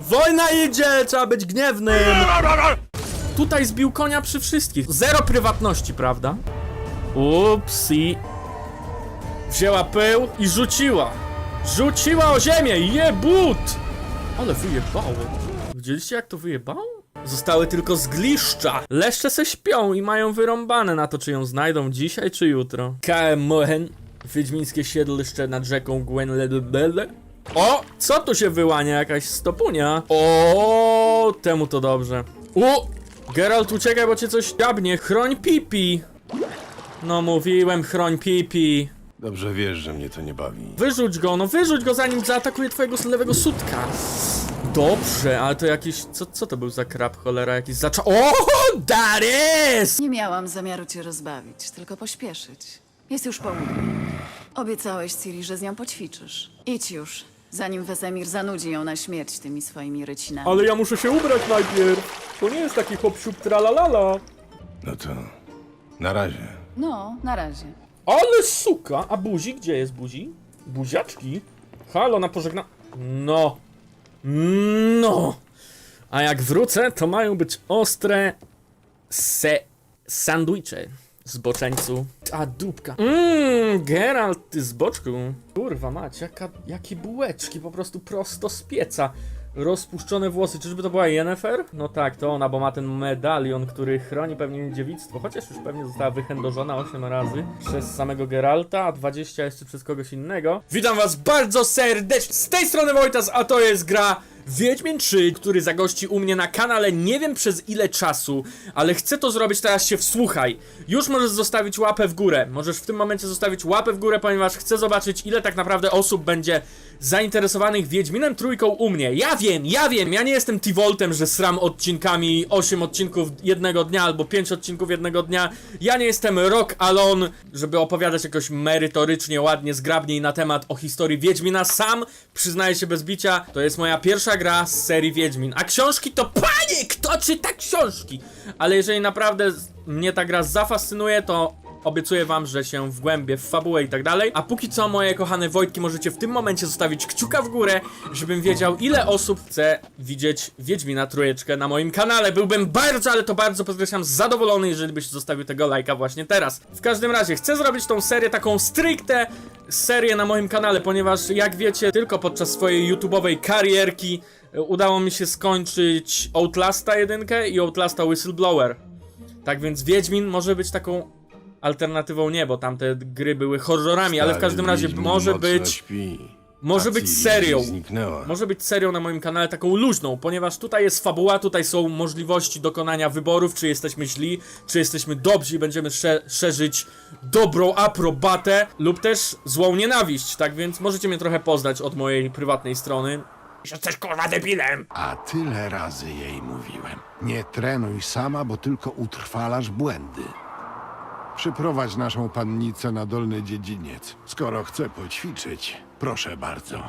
Wojna idzie, trzeba być gniewnym! Tutaj zbił konia przy wszystkich. Zero prywatności, prawda? Upsi. Wzięła pył i rzuciła. Rzuciła o ziemię, jebut! Ale wyjebało. Widzieliście jak to wyjebało? Zostały tylko zgliszcza. Leszcze se śpią i mają wyrąbane na to, czy ją znajdą dzisiaj, czy jutro. KM Mohen. Wiedźmińskie siedliще nad rzeką Gwenledbele. O! Co tu się wyłania? Jakaś stopunia? O, Temu to dobrze. U! Geralt, uciekaj, bo cię coś dziabnie. Chroń pipi! No mówiłem, chroń pipi. Dobrze wiesz, że mnie to nie bawi. Wyrzuć go, no wyrzuć go zanim zaatakuje twojego lewego sutka. Dobrze, ale to jakiś. Co, co to był za krab, cholera? Jakiś zacza. O! Darys! Nie miałam zamiaru cię rozbawić, tylko pośpieszyć. Jest już południe. Obiecałeś Ciri, że z nią poćwiczysz. Idź już, zanim Wesemir zanudzi ją na śmierć tymi swoimi rycinami. Ale ja muszę się ubrać najpierw. To nie jest taki hop siup tralalala. No to na razie. No, na razie. Ale suka! A buzi? Gdzie jest buzi? Buziaczki? Halo, na pożegna... No. No. A jak wrócę, to mają być ostre... Se... sandwiche. Zboczeńcu. A dupka. Mmm, Geralt, ty z boczku. Kurwa mać, jaka, jakie bułeczki, po prostu prosto z pieca. Rozpuszczone włosy, czyżby to była Yennefer? No tak, to ona, bo ma ten medalion, który chroni pewnie dziewictwo, chociaż już pewnie została wychędożona 8 razy przez samego Geralta, a 20 jeszcze przez kogoś innego. Witam was bardzo serdecznie, z tej strony Wojtas, a to jest gra Wiedźmin 3, który zagości u mnie na kanale nie wiem przez ile czasu, ale chcę to zrobić, teraz się wsłuchaj. Już możesz zostawić łapę w górę, możesz w tym momencie zostawić łapę w górę, ponieważ chcę zobaczyć ile tak naprawdę osób będzie zainteresowanych Wiedźminem trójką u mnie. Ja wiem, ja wiem, ja nie jestem T-Voltem, że sram odcinkami 8 odcinków jednego dnia albo 5 odcinków jednego dnia. Ja nie jestem Rock Alone, żeby opowiadać jakoś merytorycznie, ładnie, zgrabniej na temat o historii Wiedźmina. Sam, przyznaję się bez bicia, to jest moja pierwsza gra z serii Wiedźmin. A książki to panie, kto czyta książki? Ale jeżeli naprawdę mnie ta gra zafascynuje, to Obiecuję wam, że się wgłębię w fabułę i tak dalej. A póki co, moje kochane Wojtki, możecie w tym momencie zostawić kciuka w górę, żebym wiedział, ile osób chce widzieć Wiedźmina trójeczkę na moim kanale. Byłbym bardzo, ale to bardzo podkreślam, zadowolony, jeżeli byś zostawił tego lajka właśnie teraz. W każdym razie, chcę zrobić tą serię taką stricte serię na moim kanale, ponieważ jak wiecie, tylko podczas swojej YouTube'owej karierki e, udało mi się skończyć Outlasta 1 i Outlasta Whistleblower. Tak więc Wiedźmin może być taką alternatywą nie, bo tamte gry były horrorami, ale w każdym razie może być Śpi. może być serią. Zniknęła. może być serią na moim kanale taką luźną, ponieważ tutaj jest fabuła, tutaj są możliwości dokonania wyborów, czy jesteśmy źli, czy jesteśmy dobrzy i będziemy sze szerzyć dobrą aprobatę lub też złą nienawiść, tak więc możecie mnie trochę poznać od mojej prywatnej strony. Jesteś kurwa debilem! A tyle razy jej mówiłem. Nie trenuj sama, bo tylko utrwalasz błędy. Przyprowadź naszą pannicę na dolny dziedziniec. Skoro chce poćwiczyć, proszę bardzo.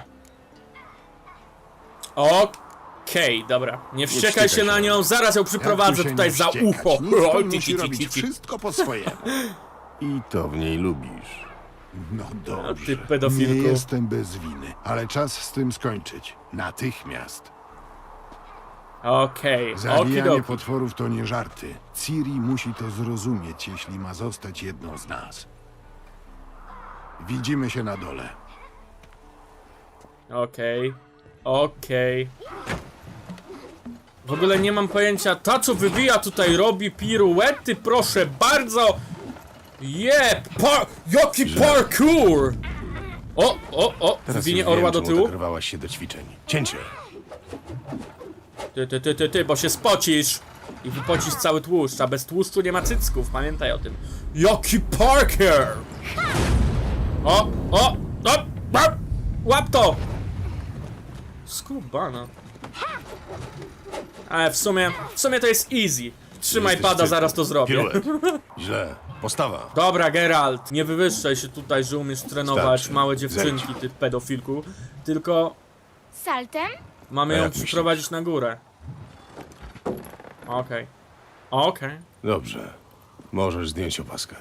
Okej, dobra. Nie wściekaj się na nią, zaraz ją przyprowadzę tu się tutaj nie za wściekać? ucho. Nikt O, tu ci, musi ci, ci, robić ci. wszystko po swojemu. I to w niej lubisz. No dobrze. ty pedofilku. Nie jestem bez winy, ale czas z tym skończyć. Natychmiast. Okej, Zabijanie okidoki. potworów to nie żarty. Ciri musi to zrozumieć, jeśli ma zostać jedną z nas. Widzimy się na dole. Okej, okej. W ogóle nie mam pojęcia, ta co wywija tutaj robi piruety, proszę bardzo! Jeb, par jaki parkour! O, o, o, Teraz wywinie już orła wiem, do czemu tyłu. tak rwałaś się do ćwiczeń. Cięcie. Ty, ty, ty, ty, ty, bo się spocisz. I wypocisz cały tłuszcz, a bez tłuszczu nie ma cycków, pamiętaj o tym. Jaki Parker! O, o, o, łap, łap to! Skubana. Ale w sumie, w sumie to jest easy. Trzymaj Jesteś pada, cyk. zaraz to zrobię. Piruet. Źle. Postawa. Dobra, Geralt, nie wywyższaj się tutaj, że umiesz trenować Starczy. małe dziewczynki, ty pedofilku. Tylko Saltem? mamy A ją jak przyprowadzić na górę. Okej. Okej. Dobrze. Możesz zdjąć opaskę.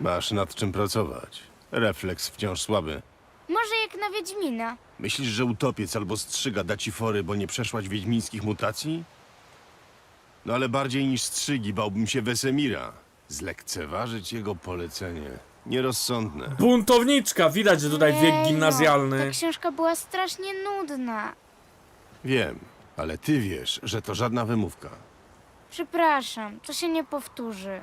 Masz nad czym pracować. Refleks wciąż słaby. Może jak na Wiedźmina. Myślisz, że utopiec albo strzyga da ci fory, bo nie przeszłaś wiedźmińskich mutacji? No ale bardziej niż strzygi bałbym się Wesemira. Zlekceważyć jego polecenie. Nierozsądne. Buntowniczka, widać, że tutaj wiek Ej, No, gimnazjalny. ta książka była strasznie nudna. Wiem, ale ty wiesz, że to żadna wymówka. Przepraszam, to się nie powtórzy.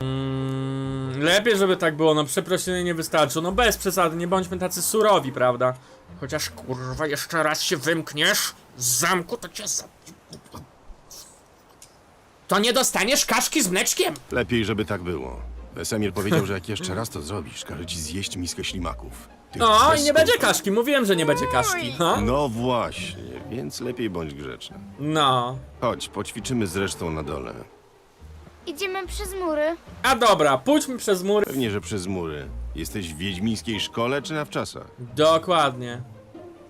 Mm, lepiej, żeby tak było, no przeprosiny nie wystarczą. No bez przesady, nie bądźmy tacy surowi, prawda? Chociaż kurwa, jeszcze raz się wymkniesz z zamku, to cię za... To nie dostaniesz kaszki z mleczkiem! Lepiej, żeby tak było. Wesemir powiedział, że jak jeszcze raz to zrobisz, każe ci zjeść miskę ślimaków. Tych No i nie będzie kaszki, mówiłem, że nie będzie kaszki. No, No właśnie, więc lepiej bądź grzeczny. no. Chodź, poćwiczymy z resztą na dole. Idziemy przez mury. A dobra, pójdźmy przez mury. Pewnie, że przez mury. Jesteś w wiedźmińskiej szkole czy na wczasach? Dokładnie.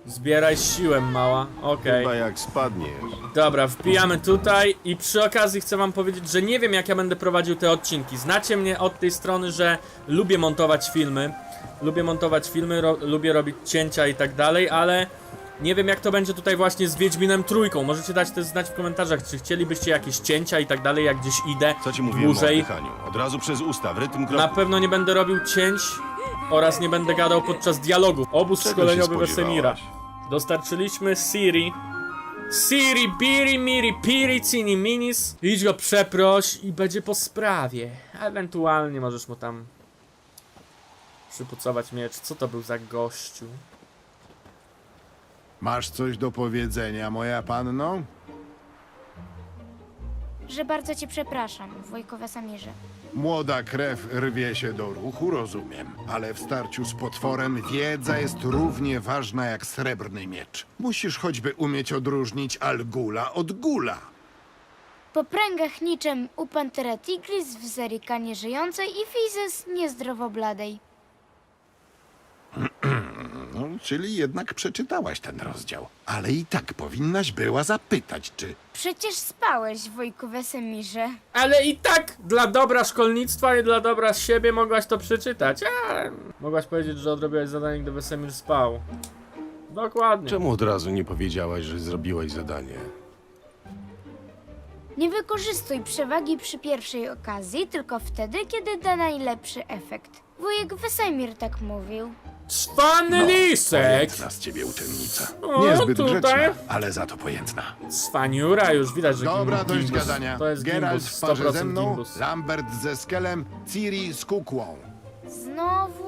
Zbieraj siłę, mała. Okej. Chyba jak spadniesz. Dobra, wpijamy tutaj i przy okazji chcę wam powiedzieć, że nie wiem jak ja będę prowadził te odcinki. Znacie mnie od tej strony, że lubię montować filmy. Lubię montować filmy, ro lubię robić cięcia i tak dalej, ale nie wiem jak to będzie tutaj właśnie z Wiedźminem Trójką. Możecie dać też znać w komentarzach, czy chcielibyście jakieś cięcia i tak dalej, jak gdzieś idę Co ci mówiłem o dłużej. oddychaniu? Od razu przez usta, w rytm Na kroku. pewno nie będę robił cięć oraz nie będę gadał podczas dialogów. Obóz Czego się szkoleniowy Wesemira. Dostarczyliśmy Siri. Siri, biri, miri, piri, cini, minis. Idź go przeproś i będzie po sprawie. Ewentualnie możesz mu tam przypucować miecz. Co to był za gościu? Masz coś do powiedzenia, moja panno? Że bardzo cię przepraszam, wujku Wesemirze. Młoda krew rwie się do ruchu, rozumiem. Ale w starciu z potworem wiedza jest równie ważna jak srebrny miecz. Musisz choćby umieć odróżnić Algula od Gula. Po pręgach niczym u Pantera Tigris w Zerika nieżyjącej i Fizes niezdrowo bladej. Czyli jednak przeczytałaś ten rozdział. Ale i tak powinnaś była zapytać, czy... Przecież spałeś, wujku Wesemirze. Ale i tak dla dobra szkolnictwa i dla dobra siebie mogłaś to przeczytać. A, mogłaś powiedzieć, że odrobiłaś zadanie, gdy Wesemir spał. Dokładnie. Czemu od razu nie powiedziałaś, że zrobiłaś zadanie? Nie wykorzystuj przewagi przy pierwszej okazji, tylko wtedy, kiedy da najlepszy efekt. Wujek Wesemir tak mówił. Cwany lisek! Pojętna z ciebie uczennica. O, Niezbyt tutaj. grzeczna, ale za to pojętna. Cwaniura, już widać, że Dobra, gim- dość gimbus. gadania. To jest Geralt gimbus, w parze ze 100% mną, gimbus. Lambert ze Skelem, Ciri z kukłą. Znowu...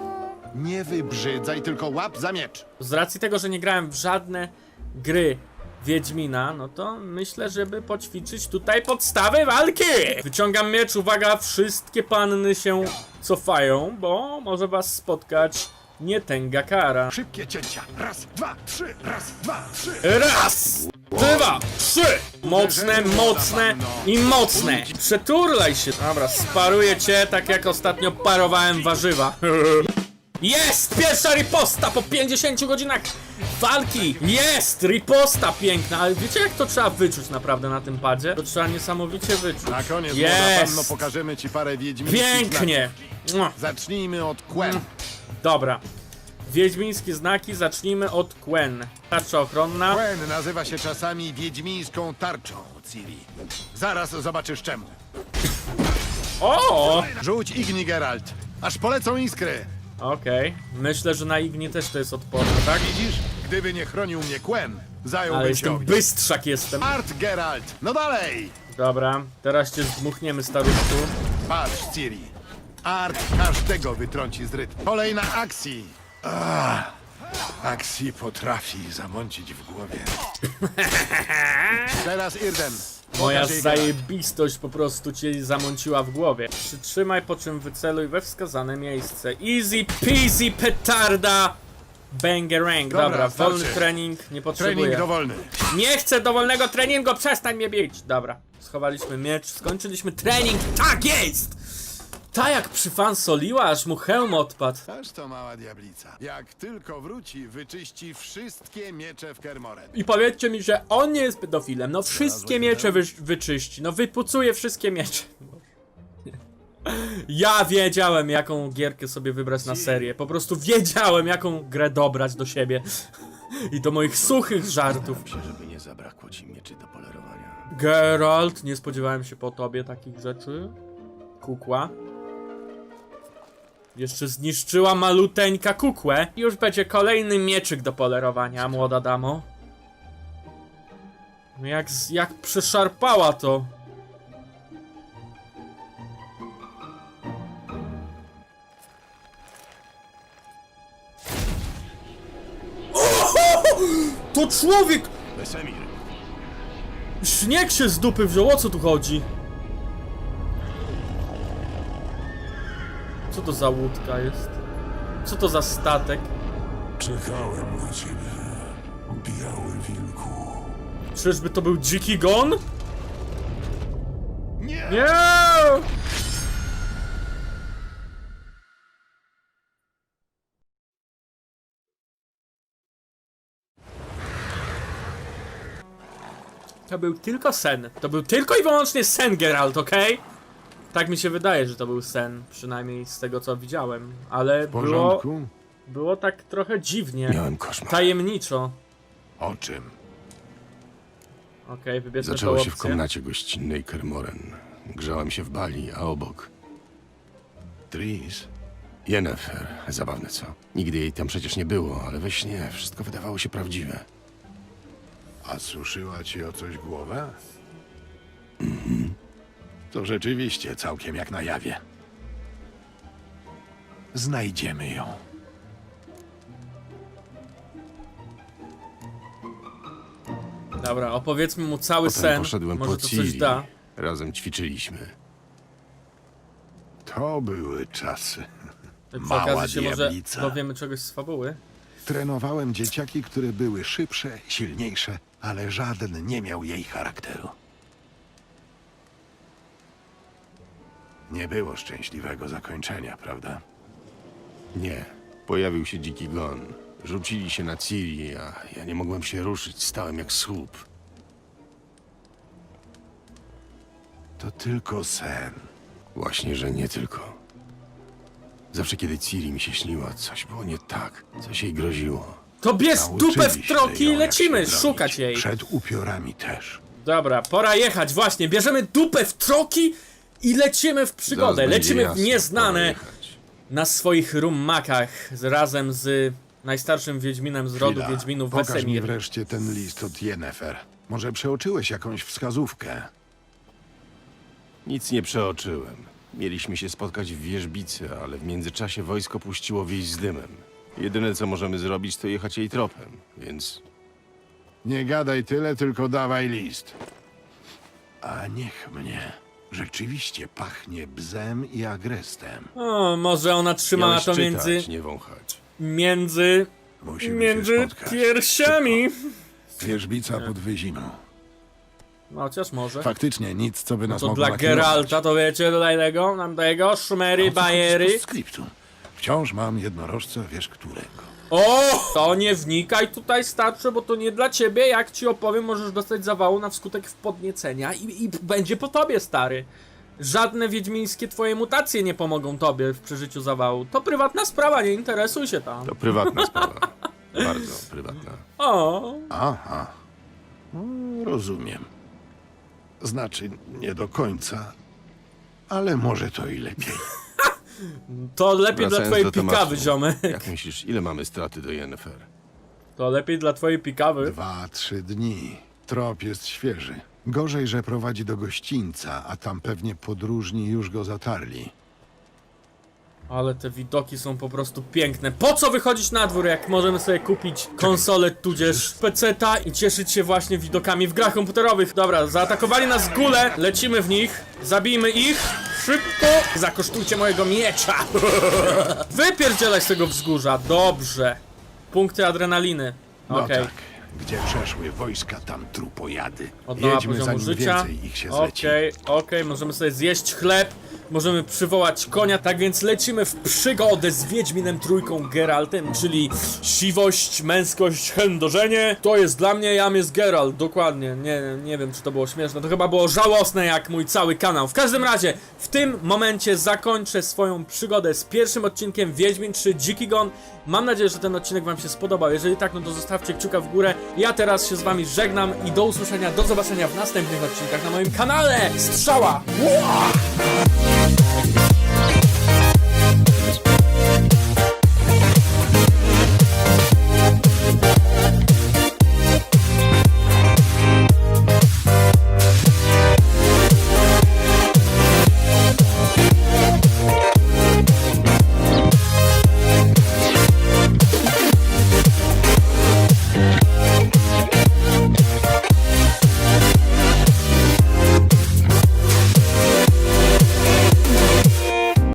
Nie wybrzydzaj, tylko łap za miecz. Z racji tego, że nie grałem w żadne gry Wiedźmina, no to myślę, żeby poćwiczyć tutaj podstawy walki! Wyciągam miecz, uwaga, wszystkie panny się cofają, bo może was spotkać nietęga kara. Szybkie cięcia. Raz, dwa, trzy. Raz, dwa, trzy. Raz, dwa, trzy! Mocne, mocne i mocne! Przeturlaj się! Dobra, sparuję cię tak jak ostatnio parowałem warzywa. Jest! Pierwsza riposta po 50 godzinach walki! Jest! Riposta piękna! Ale wiecie jak to trzeba wyczuć naprawdę na tym padzie? To trzeba niesamowicie wyczuć. Na koniec, młoda panno, Jest! pokażemy ci parę wiedźmińskich Pięknie! Zacznijmy od Quen. Dobra. Wiedźmińskie znaki, zacznijmy od Quen. Tarcza ochronna. Quen nazywa się czasami wiedźmińską tarczą, Ciri. Zaraz zobaczysz czemu. O! Rzuć Igni, Geralt. Aż polecą iskry. Okej. Myślę, że na Igni też to jest odporne, tak? Widzisz? Gdyby nie chronił mnie Quen, Ale zająłbym się jestem ogniem. bystrzak jestem. Art, Geralt. No dalej. Dobra, teraz cię zdmuchniemy, staruszku. Patrz, Ciri. Art każdego wytrąci z rytmu. Kolej na akcji. Ah, akcji potrafi zamącić w głowie. Teraz Irden. Moja Pokaż jej Geralt. zajebistość po prostu cię zamąciła w głowie. Przytrzymaj, po czym wyceluj we wskazane miejsce. Easy peasy petarda! Bangerang. Dobra, Dobra, wolny starczy. trening, nie Trening potrzebuję. dowolny. Nie chcę dowolnego treningu, przestań mnie bić! Dobra, schowaliśmy miecz, skończyliśmy trening, tak jest! Ta jak przy fan soliła, aż mu hełm odpadł. Aż to mała diablica. Jak tylko wróci, wyczyści wszystkie miecze w Kermoren. I powiedzcie mi, że on nie jest pedofilem. No wszystkie miecze wy, wyczyści. No wypucuje wszystkie miecze. Ja wiedziałem, jaką gierkę sobie wybrać na serię. Po prostu wiedziałem, jaką grę dobrać do siebie. I do moich suchych żartów. Staram się, żeby nie zabrakło ci mieczy do polerowania. Geralt, nie spodziewałem się po tobie takich rzeczy. Kukła. Jeszcze zniszczyła maluteńka kukłę. Już będzie kolejny mieczyk do polerowania, młoda damo. No Jak, jak przeszarpała to. To człowiek! Śnieg się z dupy wziął, o co tu chodzi? Co to za łódka jest? Co to za statek? Czekałem na ciebie, biały wilku. Czyżby to był dziki gon? Nie! Nie! To był tylko sen. To był tylko i wyłącznie sen, Geralt, okej? Tak mi się wydaje, że to był sen, przynajmniej z tego co widziałem, ale W było, porządku? było tak trochę dziwnie, Miałem koszmar. tajemniczo. O czym? Okej, wybierzmy Zaczęło tą się w opcję. komnacie gościnnej Kermoren. Grzałem się w bali, a obok... Tris? Yennefer. Zabawne, co? Nigdy jej tam przecież nie było, ale we śnie wszystko wydawało się prawdziwe. A suszyła ci o coś głowę? To rzeczywiście całkiem jak na jawie. Znajdziemy ją. Dobra, opowiedzmy mu cały Potem sen, poszedłem może po to coś Ciri. da. Razem ćwiczyliśmy. To były czasy. Przy Mała okazji się może diablica. dowiemy czegoś z fabuły. Trenowałem dzieciaki, które były szybsze, silniejsze, ale żaden nie miał jej charakteru. Nie było szczęśliwego zakończenia, prawda? Nie. Pojawił się dziki gon. Rzucili się na Ciri, a ja nie mogłem się ruszyć. Stałem jak słup. To tylko sen. Właśnie, że nie tylko. Zawsze kiedy Ciri mi się śniła, coś było nie tak. Coś jej groziło. To bierz dupę w Nauczyliście troki i jak lecimy się szukać bronić. jej. Przed upiorami też. Dobra, pora jechać, właśnie. Bierzemy dupę w troki i lecimy w przygodę. Zaraz Lecimy w nieznane na swoich rummakach z, razem z najstarszym Wiedźminem z rodu Chwila. Wiedźminów Pokaż mi Wesemir. wreszcie ten list od Yennefer. Może przeoczyłeś jakąś wskazówkę? Nic nie przeoczyłem. Mieliśmy się spotkać w wieżbicy, ale w międzyczasie wojsko puściło wieś z dymem. Jedyne co możemy zrobić, to jechać jej tropem, więc Nie gadaj tyle, tylko dawaj list. A niech mnie. Rzeczywiście pachnie bzem i agrestem. O, może ona trzymała miałeś to czytać, między... nie wąchać. między... Musimy między się spotkać. piersiami. Wieżbica pod Wyzimą. No, chociaż może. Faktycznie nic, co by nas To mogło dla nakierować. Geralta to wiecie, tutaj tego, nam tego, szmery, O co chodzi z bajery. postscriptum? Wciąż mam jednorożca, wiesz którego. O! To nie wnikaj tutaj starczy, bo to nie dla ciebie. Jak ci opowiem, możesz dostać zawału na wskutek podniecenia i, i będzie po tobie, stary. Żadne wiedźmińskie twoje mutacje nie pomogą tobie w przeżyciu zawału. To prywatna sprawa, nie interesuj się tam. To prywatna sprawa. Bardzo prywatna. O, Aha. No, rozumiem. Znaczy, nie do końca, ale może to i lepiej. To lepiej dla Wracając twojej do pikawy, tematu. ziomek. Jak myślisz, ile mamy straty do Yennefer? To lepiej dla twojej pikawy. Dwa, trzy dni. Trop jest świeży. Gorzej, że prowadzi do gościńca, a tam pewnie podróżni już go zatarli. Ale te widoki są po prostu piękne. Po co wychodzić na dwór, jak możemy sobie kupić konsolę tudzież peceta i cieszyć się właśnie widokami w grach komputerowych. Dobra, zaatakowali nas gule, lecimy w nich, zabijmy ich, szybko, zakosztujcie mojego miecza. Wypierdzielaj z tego wzgórza, dobrze. Punkty adrenaliny. No Okej. tak. Gdzie przeszły wojska, tam trupojady. Od nowa Jedźmy poziomu zanim życia. więcej ich się zleci. Okej, okej, możemy sobie zjeść chleb. Możemy przywołać konia, tak więc lecimy w przygodę z Wiedźminem Trójką Geraltem, czyli siwość, męskość, chędożenie. To jest dla mnie, jam jest Geralt, dokładnie. Nie, nie wiem, czy to było śmieszne, to chyba było żałosne jak mój cały kanał. W każdym razie, w tym momencie zakończę swoją przygodę z pierwszym odcinkiem Wiedźmin 3 Dziki Gon. Mam nadzieję, że ten odcinek wam się spodobał. Jeżeli tak, no to zostawcie kciuka w górę. Ja teraz się z wami żegnam i do usłyszenia, do zobaczenia w następnych odcinkach na moim kanale. Strzała! Ła!